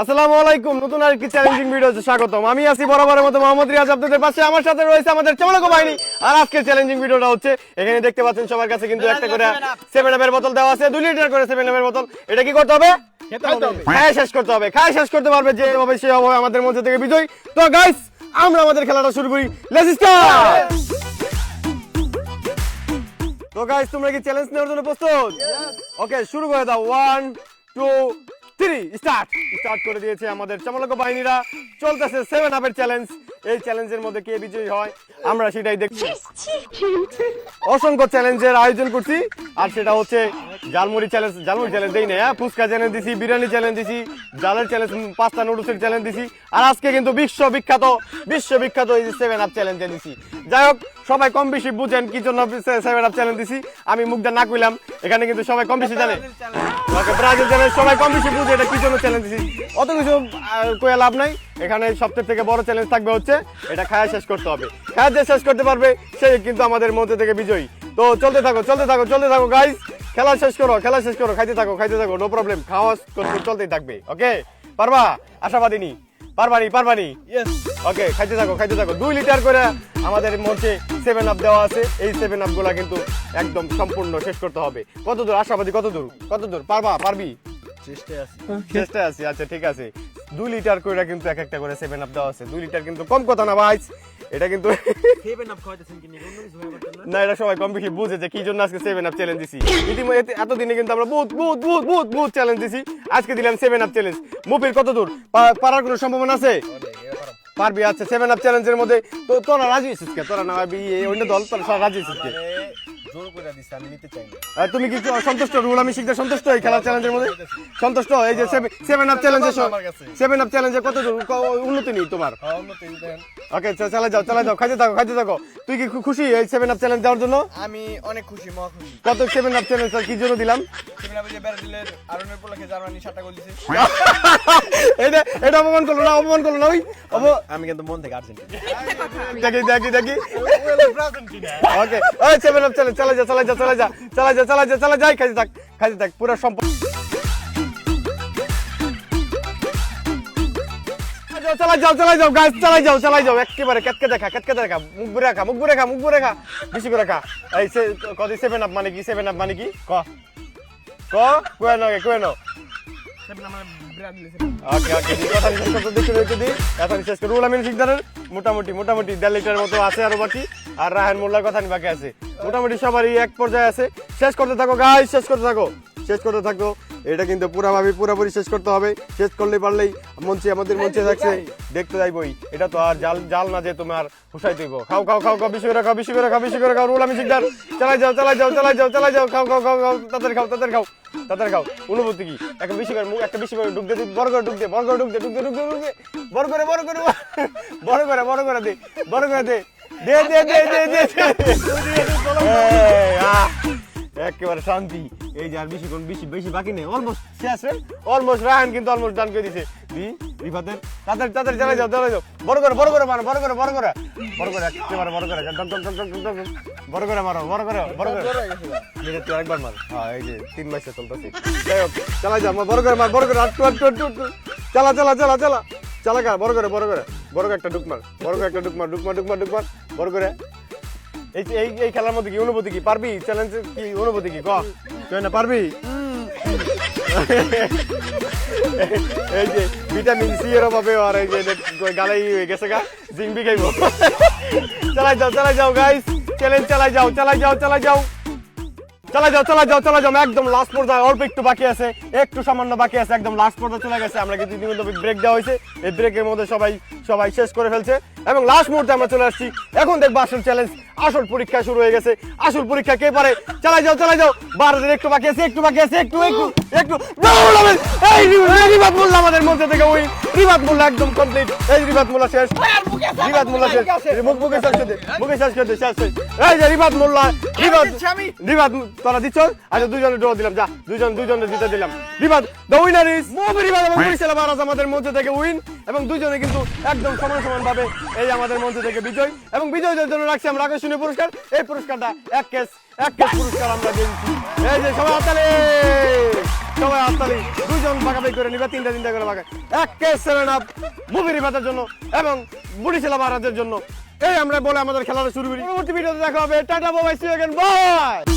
আসসালামু আলাইকুম নতুন আরেকটি চ্যালেঞ্জিং ভিডিওতে স্বাগতম। আমি আছি বরাবরের মতো মোহাম্মদ রিয়াজ। আপনাদের পাশে আমার সাথে রয়েছে আমাদের চমলক বাহিনী। আর আজকের চ্যালেঞ্জিং ভিডিওটা হচ্ছে এখানে দেখতে পাচ্ছেন সবার কাছে কিন্তু একটা করে সেভেন আপের বোতল দেওয়া আছে। দুই লিটার করে সেভেন আপের বোতল। এটা কি করতে হবে? খায় শেষ করতে হবে। খায় শেষ করতে পারবে যে হবে সে হবে আমাদের মধ্যে থেকে বিজয়। তো গাইস আমরা আমাদের খেলাটা শুরু করি। লেটস স্টার্ট তো গাইস তোমরা কি চ্যালেঞ্জ নেওয়ার জন্য প্রস্তুত? ওকে শুরু করে দাও। One two three start. Start করে দিয়েছে আমাদের চামলক বাহিনীরা। চলতেছে সেভেন আপের চ্যালেঞ্জ এই চ্যালেঞ্জের মধ্যে কে বিজয়ী হয় আমরা সেটাই দেখছি। অসংখ্য চ্যালেঞ্জের আয়োজন করছি। আর সেটা হচ্ছে জালমুড়ি চ্যালেঞ্জ জালমুড়ি চ্যালেঞ্জ দেই না হ্যাঁ? ফুচকা চ্যালেঞ্জ দিছি বিরিয়ানি চ্যালেঞ্জ দিছি জালের চ্যালেঞ্জ পাঁচটা নুডলসের চ্যালেঞ্জ দিছি। আর আজকে কিন্তু বিশ্ব বিখ্যাত বিশ্ব বিখ্যাত এই সেভেন আপ চ্যালেঞ্জ দিছি। যাই হোক সবাই কম বেশি বুঝেন কি জন্য সেভেন আপ চ্যালেঞ্জ দিছি। আমি মুখটা না কইলাম এখানে কিন্তু সবাই কম বেশি জানে। ব্রাজিল চ্যালেঞ্জ সবাই কম বেশি বুঝে এটা কি জন্য চ্যালেঞ্জ দিছি। অত কিছু কোয়া লাভ নাই। এখানে সবচেয়ে থেকে বড় চ্যালেঞ্জ থাকবে হচ্ছে, এটা খায়া শেষ করতে হবে। খায়া যে শেষ করতে পারবে, সে কিন্তু আমাদের মধ্যে থেকে বিজয়ী। তো চলতে থাকো চলতে থাকো চলতে থাকো গাইস খেলা শেষ করো, খেলা শেষ করো, খাইতে থাকো খাইতে থাকো নো প্রবলেম খাওয়া চলতেই থাকবে ওকে পারবা? আশাবাদিনী। পারবানি পারবানি। ওকে খাইতে থাকো খাইতে থাকো। দুই লিটার করে আমাদের মঞ্চে সেভেন আপ দেওয়া আছে। এই সেভেন আপগুলা কিন্তু একদম সম্পূর্ণ শেষ করতে হবে। কত দূর আশাবাদী কত দূর? কত দূর? পারবা পারবি? চেষ্টা আছি। আচ্ছা ঠিক আছে। দুই লিটার করে কিন্তু এক একটা করে সেভেন আপ দেওয়া আছে। দুই লিটার কিন্তু কম কথা না ভাই। এটা কিন্তু না, এটা সবাই কম বেশি বুঝে যে কি জন্য আজকে সেভেন আপ চ্যালেঞ্জ দিছি। ইতিমধ্যে এতদিনে কিন্তু আমরা বহুত বহুত বহুত বহুত বহুত চ্যালেঞ্জ দিছি। আজকে দিলাম সেভেন আপ চ্যালেঞ্জ মুফির কত দূর? পারার কোনো সম্ভাবনা আছে? পারবি আচ্ছা সেভেন আপ চ্যালেঞ্জের মধ্যে তো তোরা রাজি হয়েছিস কে? তোরা না অন্য দল, তোরা সব রাজি হয়েছিস কে? জোর করে দিচ্ছে আমি নিতে চাই না। আর তুমি কি সন্তুষ্ট? রুল আমি শিখতে সন্তুষ্ট? এই খেলার চ্যালেঞ্জের মধ্যে? সন্তুষ্ট? এই যে সেভেন আপ চ্যালেঞ্জে সেভেন আপ চ্যালেঞ্জে কত উন্নতি নেই তোমার? হ্যাঁ উন্নতি দেন ওকে চালা যাও চালা যাও খাইতে থাকো খাইতে থাকো। তুই কি খুশি এই সেভেন আপ চ্যালেঞ্জ দেওয়ার জন্য? আমি অনেক খুশি মহা খুশি। কত সেভেন আপ চ্যালেঞ্জ কি জন্য দিলাম? তুমি না বুঝে ব্রাজিলের আরনের পোলাকে জার্মানি সাতটা গোল দিছে। এটা এটা অপমান করল না অপমান করল না ওই আমি কিন্তু মন থেকে আর্জেন্টিনা। দেখি দেখি দেখি। ওকে ওই সেভেন আপ চ্যালেঞ্জ চালা যা চালা যা চালা যা চালা যা চালা যা, চালা যাই খাইতে থাক খাইতে থাক, পুরো সম্পদ চালাই যাও চালাই যাও গাছ চালাই যাও চালাই যাও, একেবারে কেটকে দেখা কেটকে দেখা, মুখ বুড়ে রাখা মুখ বুড়ে খা, মুখ বুড়ে খা, বেশি করে খা। এই সে কদি সেভেন আপ মানে কি সেভেন আপ মানে কি? ক ক, কুয়ে নয় কুয়ে ন ওকে ওকে কথা শেষ করতে দেখতে দেখতে দি এখন শেষ করে রুল আমিন শিকদারের মোটামুটি মোটামুটি দেড় লিটার মতো আছে আরও বাকি। আর রাহান মোল্লার কথা বাকি আছে। মোটামুটি সবারই এক পর্যায়ে আছে। শেষ করতে থাকো গাই শেষ করতে থাকো শেষ করতে থাকো। এটা কিন্তু পুরাভাবে পুরোপুরি শেষ করতে হবে। শেষ করলে পারলেই মঞ্চে আমাদের মঞ্চে থাকছে। দেখতে যাইবই। এটা তো আর জাল জাল না যে তোমার হুসাই দিব। খাও খাও খাও খাও বেশি করে খাও বেশি করে খাও বেশি করে খাও রুল আমি শিকদার চালাই যাও চালাই যাও চালাই যাও চালাই যাও খাও খাও খাও খাও তাদের খাও তাদের খাও। তাদের খাও। অনুভূতি কি? একটা বেশি করে মুখ, একটা বেশি করে ডুব তুই বড় করে ডুব দে, বড় করে ডুব দে ডুব দে দে বড় করে বড় করে বড় করে বড় করে দে, বড় করে দে। দে দে দে দে দে দে একেবারে শান্তি। এই যে আর বেশি কোন বেশি বেশি বাকি নেই। অলমোস্ট শেষ রে। অলমোস্ট কিন্তু অলমোস্ট ডান করে দিছে। দি, রিফাতের। তাদের তাদের যাও চালাই যাও। বড় করে বড় করে মারো, বড় করে বড় করে। বড় করে, একেবারে বড় করে। ডক ডক ডক ডক ডক। বড় করে মারো, বড় করে বড় করে। আরেকবার মার। হ্যাঁ এই যে তিন মাসে চলতেছে। যাই হোক, চালা যা মার বড় করে মার, বড় করে আটটু আটটু আটটু চালা চালা চালা চালা। চালা বড় করে বড় করে। বড় করে একটা ডুক মার। বড় করে একটা ডুক মার ডুক মার ডুক মার ডুক মার। বড় করে এই এই এই খেলার মধ্যে কি অনুভূতি কি? পারবি? চ্যালেঞ্জ কি অনুভূতি কি? ক? না পারবি? এই যে ভিটামিন সি এর অভাবে আর এই যে গালাই হয়ে গেছে গা, জিংবি খাইব। চালাই যাও চালাই যাও গাইস চ্যালেঞ্জ চালাই যাও চালাই যাও চালাই যাও। চলে যাও চলে যাও চলে যাও। একদম লাস্ট পর্যায়ে, অল্প একটু বাকি আছে। একটু সামান্য বাকি আছে, একদম লাস্ট পর্যায়ে চলে গেছে। আমরা কিন্তু ইতিমধ্যে ব্রেক দেওয়া হয়েছে। এই ব্রেকের মধ্যে সবাই সবাই শেষ করে ফেলছে। এবং লাস্ট মুহূর্তে আমরা চলে আসছি। এখন দেখব আসল চ্যালেঞ্জ আসল পরীক্ষা শুরু হয়ে গেছে। আসল পরীক্ষা কে পারে? চালাই যাও চালাই যাও। বারো দিন একটু বাকি আছে, একটু বাকি আছে, একটু একটু। একটু এই রিবাত মোল্লা আমাদের মধ্যে থেকে ওই রিবাত মোল্লা একদম কমপ্লিট এই রিবাত মোল্লা শেষ। রিবাত মোল্লা শেষ। মুখ মুখে শেষ করে মুখে শেষ করে শেষ। এই যে রিবাত মোল্লা রিবাত রিবাত তোরা দিচ্ছ? আচ্ছা দুজনে ড্র দিলাম যা। দুজন দুজনে জিতে দিলাম। Ribat the winner is move Ribat এবং বরিশাল মহারাজ আমাদের মধ্যে থেকে উইন এবং দুজনে কিন্তু একদম সমান সমান ভাবে এই আমাদের মধ্যে থেকে বিজয়। এবং বিজয়ীদের জন্য রাখছি আমরা আকর্ষণীয় পুরস্কার। এই পুরস্কারটা এক কেস এক কেস পুরস্কার আমরা দিচ্ছি এই যে সবাই হাতালে সবাই দুজন ভাগাভাগি করে নিবে, তিনটা তিনটা করে ভাগে এক কে সেভেন আপ মুভি রিভাতের জন্য এবং বুড়িশিলা মহারাজের জন্য। এই আমরা বলে আমাদের খেলাটা শুরু করি। পরবর্তী ভিডিওতে দেখা হবে। টাটা, বাবাই সি বাই